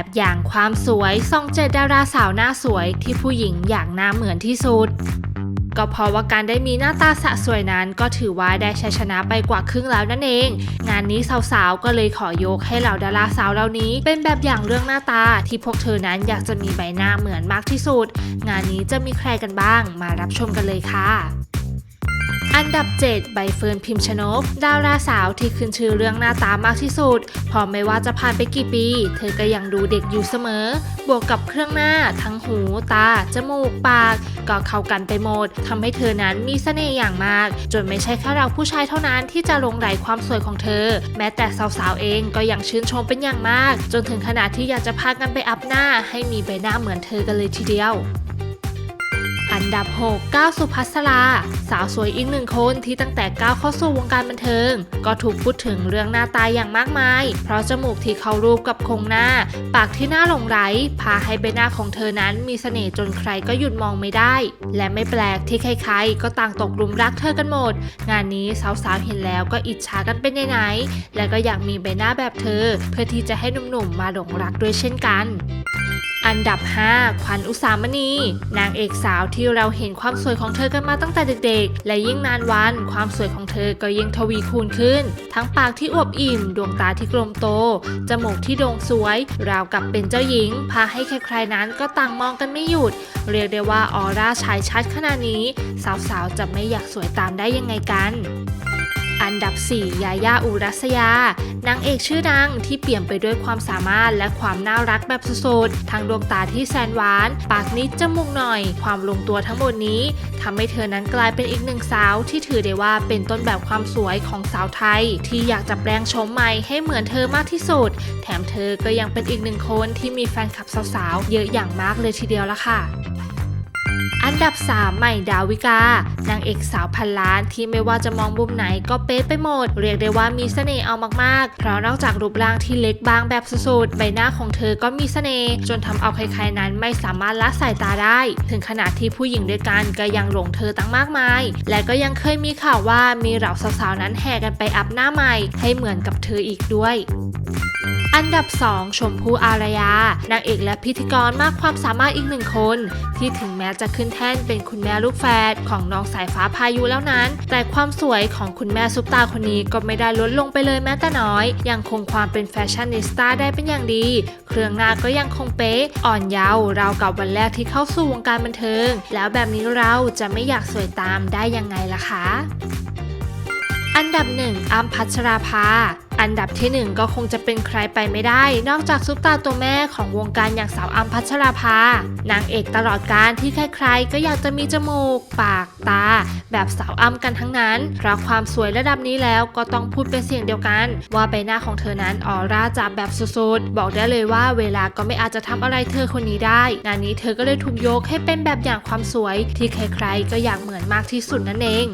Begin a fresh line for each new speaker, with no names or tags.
แบบอย่างความสวยส่องเจ็ดดาราสาวหน้าสวยที่ผู้หญิงอยากหน้าเหมือนที่สุด ก็เพราะว่าการได้มีหน้าตาสะสวยนั้นก็ถือว่าได้ชัยชนะไปกว่าครึ่งแล้วนั่นเอง งานนี้สาวๆก็เลยขอยกให้เหล่าดาราสาวเหล่านี้ เป็นแบบอย่างเรื่องหน้าตาที่พวกเธอนั้นอยากจะมีใบหน้าเหมือนมากที่สุด งานนี้จะมีใครกันบ้าง มารับชมกันเลยค่ะ อันดับ 7 ใบเฟิร์นพิมชนก ดาราสาวที่ขึ้นชื่อเรื่องหน้าตามากที่สุด พอไม่ว่าจะผ่านไปกี่ปี เธอก็ยังดูเด็กอยู่เสมอ บวกกับเครื่องหน้า ทั้งหู ตา จมูก ปาก ก็เข้ากันไปหมดทำให้เธอนั้นมีเสน่ห์อย่างมาก จนไม่ใช่แค่เราผู้ชายเท่านั้นที่จะหลงไหลความสวยของเธอ แม้แต่สาวๆเองก็ยังชื่นชมเป็นอย่างมาก จนถึงขนาดที่อยากจะพากันไปอัพหน้า ให้มีใบหน้าเหมือนเธอกันเลยทีเดียว อันดับ6ก้าวสุภัสรา สาวสวยอีกหนึ่งคนที่ตั้งแต่ก้าวเข้าสู่วงการบันเทิง ก็ถูกพูดถึงเรื่องหน้าตาอย่างมากมาย เพราะจมูกที่เขารูปกับโครงหน้า ปากที่น่าหลงไหลพาให้ใบหน้าของเธอนั้นมีเสน่ห์จนใครก็หยุดมองไม่ได้ และไม่แปลกที่ใครๆก็ต่างตกหลุมรักเธอกันหมด งานนี้สาวๆเห็นแล้วก็อิจฉากันเป็นไหนๆและก็อยากมีใบหน้าแบบเธอ เพื่อที่จะให้หนุ่มๆมาหลงรักด้วยเช่นกัน อันดับ 5 ขวัญอุสามณี นางเอกสาวที่เราเห็นความสวยของเธอกันมาตั้งแต่เด็กๆ และยิ่งนานวัน ความสวยของเธอก็ยิ่งทวีคูณขึ้น ทั้งปากที่อวบอิ่ม ดวงตาที่กลมโต จมูกที่โด่งสวย ราวกับเป็นเจ้าหญิง พาให้ใครๆนั้นก็ต่างมองกันไม่หยุด เรียกได้ว่าออร่าชายชัดขนาดนี้ สาวๆจะไม่อยากสวยตามได้ยังไงกัน อันดับ 4 ยาย่าอุรัสยา นางเอกชื่อดังที่เปี่ยมไปด้วยความสามารถและความน่ารักแบบสุดๆทั้งดวงตาที่แสนหวาน ปากนิดจมูกหน่อย ความลงตัวทั้งหมดนี้ทำให้เธอนั้นกลายเป็นอีกหนึ่งสาวที่ถือได้ว่าเป็นต้นแบบความสวยของสาวไทย ที่อยากจะแปลงโฉมใหม่ให้เหมือนเธอมากที่สุด แถมเธอก็ยังเป็นอีกหนึ่งคนที่มีแฟนคลับสาวๆเยอะอย่างมากเลยทีเดียวละค่ะ อันดับ 3 ใหม่ดาวิกา นางเอกสาวพันล้านที่ไม่ว่าจะมองมุมไหนก็เป๊ะไปหมด เรียกได้ว่ามีเสน่ห์เอามากๆ เพราะนอกจากรูปร่างที่เล็กบางแบบสุดๆ ใบหน้าของเธอก็มีเสน่ห์จนทำเอาใครๆนั้นไม่สามารถละสายตาได้ ถึงขนาดที่ผู้หญิงด้วยกันก็ยังหลงเธอตั้งมากมาย และก็ยังเคยมีข่าวว่ามีเหล่าสาวๆนั้นแห่กันไปอัพหน้าใหม่ ให้เหมือนกับเธออีกด้วย อันดับ 2 ชมพู่อารยา นางเอกและพิธีกรมากความสามารถอีกหนึ่งคน ที่ถึงแม้จะขึ้นแท่นเป็นคุณแม่ลูกแฝดของน้องสายฟ้าพายุแล้วนั้น แต่ความสวยของคุณแม่ซุปตาคนนี้ก็ไม่ได้ลดลงไปเลยแม้แต่น้อย ยังคงความเป็นแฟชั่นนิสต้าได้เป็นอย่างดี เครื่องหน้าก็ยังคงเป๊ะ อ่อนเยาว์ราวกับวันแรกที่เข้าสู่วงการบันเทิง แล้วแบบนี้เราจะไม่อยากสวยตามได้ยังไงล่ะคะ อันดับหนึ่งอัมพัชราภา อันดับที่หนึ่งก็คงจะเป็นใครไปไม่ได้ นอกจากซุปตาตัวแม่ของวงการอย่างสาวอัมพัชราภา นางเอกตลอดการที่ใครๆก็อยากจะมีจมูก ปาก ตา แบบสาวอัมกันทั้งนั้น เพราะความสวยระดับนี้แล้วก็ต้องพูดเป็นเสียงเดียวกัน ว่าใบหน้าของเธอนั้นออร่าจับแบบสุดๆ บอกได้เลยว่าเวลาก็ไม่อาจจะทำอะไรเธอคนนี้ได้ งานนี้เธอก็เลยถูกยกให้เป็นแบบอย่างความสวย ที่ใครๆก็อยากเหมือนมากที่สุดนั่นเอง